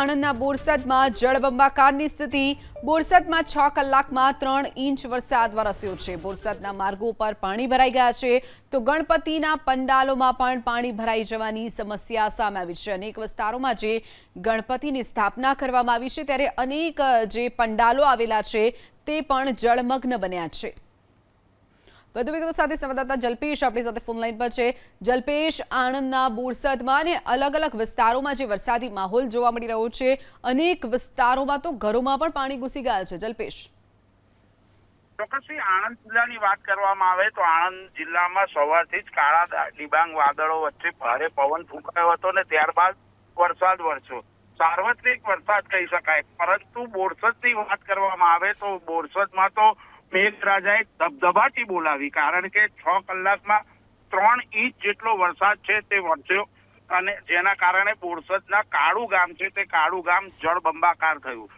આણંદના બોરસદમાં જળબંબાકારની સ્થિતિ. બોરસદમાં છ કલાકમાં ત્રણ ઇંચ વરસાદ વરસ્યો છે. બોરસદના માર્ગો પર પાણી ભરાઈ ગયા છે. તો ગણપતિના પંડાલોમાં પણ પાણી ભરાઈ જવાની સમસ્યા સામે આવી છે. અનેક વિસ્તારોમાં જે ગણપતિની સ્થાપના કરવામાં આવી છે, ત્યારે અનેક જે પંડાલો આવેલા છે, તે પણ જળમગ્ન બન્યા છે. વધુ વિગતો સાથે સંવાદદાતા જલ્પેશ આપણી સાથે ફોન લાઈન પર છે. જલ્પેશ, આણંદના બોરસદમાં અને અલગ અલગ વિસ્તારોમાં જે વરસાદી માહોલ જોવા મળી રહ્યો છે, અનેક વિસ્તારોમાં તો ઘરોમાં પણ પાણી ઘૂસી ગયા છે. જલ્પેશ. ચોક્કસથી આણંદ જિલ્લાની વાત કરવામાં આવે તો આણંદ જિલ્લામાં સવારથી જ કાળા ડિબાંગ વાદળો વચ્ચે ભારે પવન ફૂંકાયો હતો ને ત્યારબાદ વરસાદ વરસ્યો. સાર્વત્રિક વરસાદ કહી શકાય. પરંતુ બોરસદની વાત કરવામાં આવે તો બોરસદમાં તો મેઘરાજાએ ધબધબાટી બોલાવી, કારણ કે છ કલાકમાં ત્રણ ઇંચ જેટલો વરસાદ છે તે વરસ્યો અને જેના કારણે બોરસદના કાળુ ગામ છે તે કાળુ ગામ જળબંબાકાર થયું.